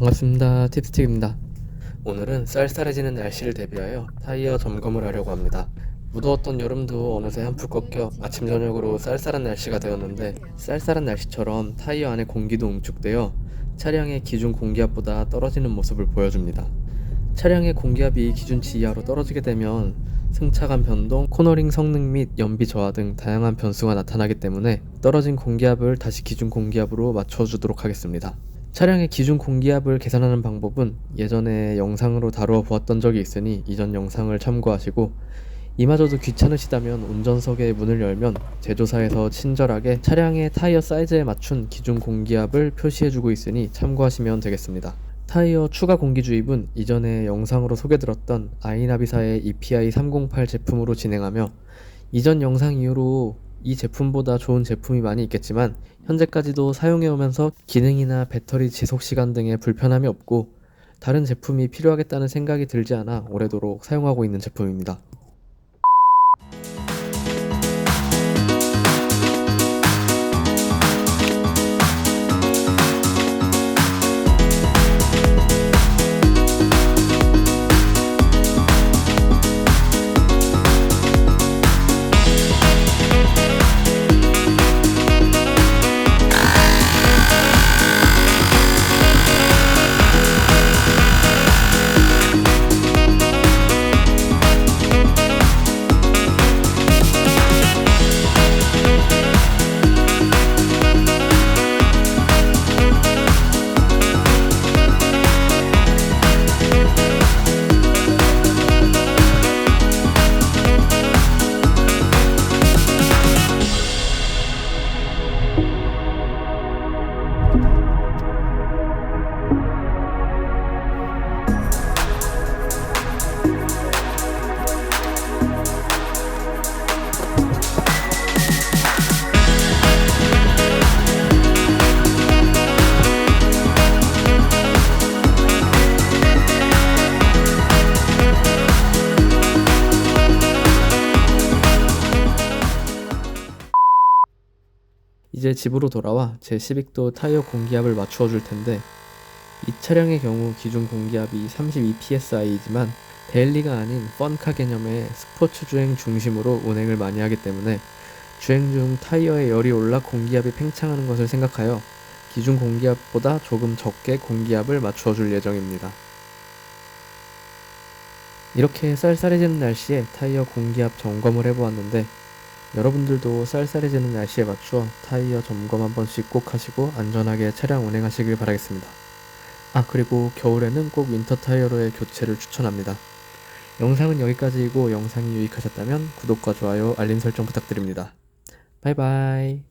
반갑습니다. 팁스틱입니다. 오늘은 쌀쌀해지는 날씨를 대비하여 타이어 점검을 하려고 합니다. 무더웠던 여름도 어느새 한풀 꺾여 아침 저녁으로 쌀쌀한 날씨가 되었는데 쌀쌀한 날씨처럼 타이어 안에 공기도 응축되어 차량의 기준 공기압보다 떨어지는 모습을 보여줍니다. 차량의 공기압이 기준치 이하로 떨어지게 되면 승차감 변동, 코너링 성능 및 연비 저하 등 다양한 변수가 나타나기 때문에 떨어진 공기압을 다시 기준 공기압으로 맞춰주도록 하겠습니다. 차량의 기준 공기압을 계산하는 방법은 예전에 영상으로 다루어 보았던 적이 있으니 이전 영상을 참고하시고 이마저도 귀찮으시다면 운전석의 문을 열면 제조사에서 친절하게 차량의 타이어 사이즈에 맞춘 기준 공기압을 표시해주고 있으니 참고하시면 되겠습니다. 타이어 추가 공기 주입은 이전에 영상으로 소개드렸던 아이나비사의 EPI 308 제품으로 진행하며 이전 영상 이후로 이 제품보다 좋은 제품이 많이 있겠지만 현재까지도 사용해오면서 기능이나 배터리 지속 시간 등의 불편함이 없고 다른 제품이 필요하겠다는 생각이 들지 않아 오래도록 사용하고 있는 제품입니다. 이제 집으로 돌아와 제 시빅도 타이어 공기압을 맞추어 줄 텐데 이 차량의 경우 기준 공기압이 32psi이지만 데일리가 아닌 펀카 개념의 스포츠 주행 중심으로 운행을 많이 하기 때문에 주행 중 타이어에 열이 올라 공기압이 팽창하는 것을 생각하여 기준 공기압보다 조금 적게 공기압을 맞추어 줄 예정입니다. 이렇게 쌀쌀해지는 날씨에 타이어 공기압 점검을 해보았는데 여러분들도 쌀쌀해지는 날씨에 맞추어 타이어 점검 한 번씩 꼭 하시고 안전하게 차량 운행하시길 바라겠습니다. 아 그리고 겨울에는 꼭 윈터 타이어로의 교체를 추천합니다. 영상은 여기까지이고 영상이 유익하셨다면 구독과 좋아요, 알림 설정 부탁드립니다. 바이바이.